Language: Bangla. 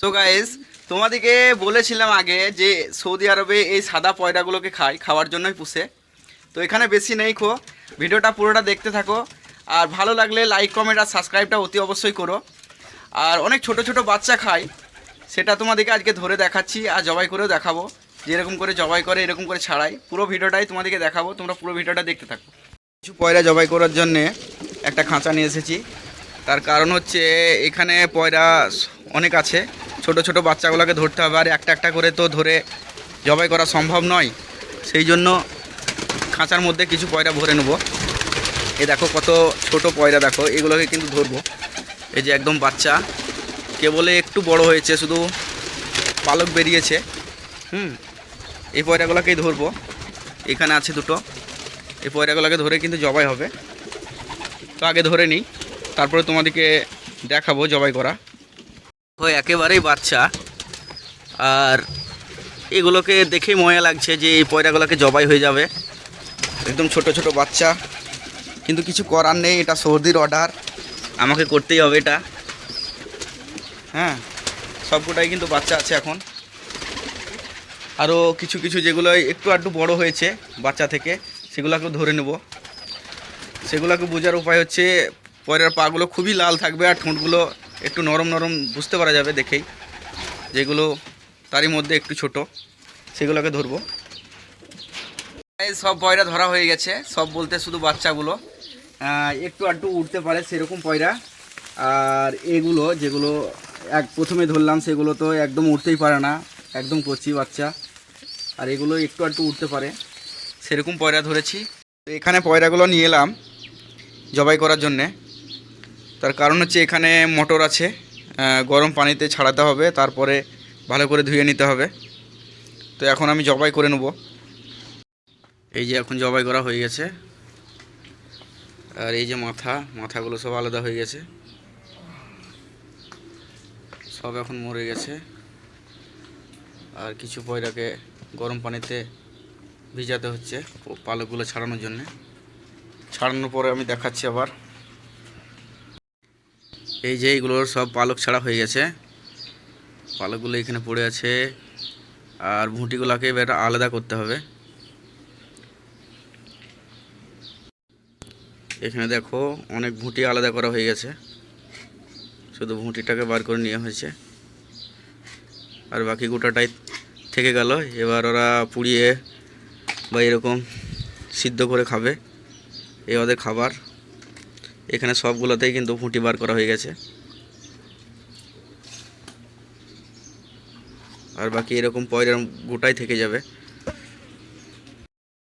সো গাইস তোমাদেরকে বলেছিলাম আগে যে সৌদি আরবে এই সাদা পয়রাগুলোকে খায়, খাওয়ার জন্যই পুষে। তো এখানে বেশি নেই খো। ভিডিওটা পুরোটা দেখতে থাকো। আর ভালো লাগলে লাইক কমেন্ট আর সাবস্ক্রাইবটা অতি অবশ্যই করো। আর অনেক ছোট ছোট বাচ্চা খায়, সেটা তোমাদেরকে আজকে ধরে দেখাচ্ছি আর জবাই করেও দেখাবো। যেরকম করে জবাই করে, এরকম করে ছাড়াই। পুরো ভিডিওটাই তোমাদেরকে দেখাবো। তোমরা পুরো ভিডিওটা দেখতে থাকো। কিছু পয়রা জবাই করার জন্যে একটা খাঁচা নিয়ে এসেছি। তার কারণ হচ্ছে এখানে পয়রা অনেক আছে। ছোট ছোট বাচ্চাগুলোকে ধরতে হবে, আর একটা একটা করে তো ধরে জবাই করা সম্ভব নয়। সেই জন্য খাঁচার মধ্যে কিছু পয়রা ভরে নেব। এ দেখো কত ছোট পয়রা, দেখো, এগুলোকে কিন্তু ধরবো। এই যে একদম বাচ্চা, কেবলে একটু বড় হয়েছে, শুধু পালক বেরিয়েছে। হুম, এই পয়রাগুলোকেই ধরবো। এখানে আছে দুটো। এই পয়রাগুলোকে ধরে কিন্তু জবাই হবে। তো আগে ধরে নিই, তারপরে তোমাদেরকে দেখাবো জবাই করা। ও একেবারেই বাচ্চা। আর এগুলোকে দেখেই ময়া লাগছে যে এই পয়রাগুলোকে জবাই হয়ে যাবে। একদম ছোট ছোট বাচ্চা। কিন্তু কিছু করার নেই, এটা সর্দির অর্ডার আমাকে করতেই হবে এটা। হ্যাঁ সবকটাই কিন্তু বাচ্চা আছে এখন। আরও কিছু কিছু যেগুলো একটু আধটু বড় হয়েছে বাচ্চা থেকে, সেগুলোকেও ধরে নেব। সেগুলোকে বোঝার উপায় হচ্ছে পরের পাগুলো খুবই লাল থাকবে আর ঠোঁটগুলো একটু নরম নরম বুঝতে পারা যাবে দেখেই। যেগুলো তারই মধ্যে একটু ছোট, সেগুলোকে ধরবো। সব পয়রা ধরা হয়ে গেছে, সব বলতে শুধু বাচ্চাগুলো। একটু আধটু উঠতে পারে সেরকম পয়রা। আর এগুলো যেগুলো এক প্রথমে ধরলাম, সেগুলো তো একদম উঠতেই পারে না, একদম কচি বাচ্চা। আর এগুলো একটু আধটু উঠতে পারে, সেরকম পয়রা ধরেছি। এখানে পয়রাগুলো নিয়ে এলাম জবাই করার জন্যে। তার কারণ হচ্ছে এখানে মোটর আছে গরম পানিতে ছাড়াতে হবে, তারপরে ভালো করে ধুয়ে নিতে হবে। তো এখন আমি জবাই করে নেব। এই যে এখন জবাই করা হয়ে গেছে। আর এই যে মাথা, মাথাগুলো সব আলাদা হয়ে গেছে। সব এখন মরে গেছে। আর কিছু পয়রাকে গরম পানিতে ভিজাতে হচ্ছে পালকগুলো ছাড়ানোর জন্যে। ছাড়ানোর পরে আমি দেখাচ্ছি আবার। এই যে এইগুলোর সব পালক ছাড়া হয়ে গেছে। পালকগুলো এখানে পড়ে আছে। আর ভুঁটিগুলোকে এবার আলাদা করতে হবে। এখানে দেখো অনেক ভুঁটি আলাদা করা হয়ে গেছে। শুধু ভুঁটিটাকে বার করে নেওয়া হয়েছে। আর বাকি গোটাটাই থেকে গেল। এবার ওরা পুড়িয়ে বা এরকম সিদ্ধ করে খাবে। এই ওদের খাবার। এখানে সবগুলোতেই কিন্তু ফুটি বার করা হয়ে গেছে। আর বাকি এরকম পয়রার গোটাই থেকে যাবে।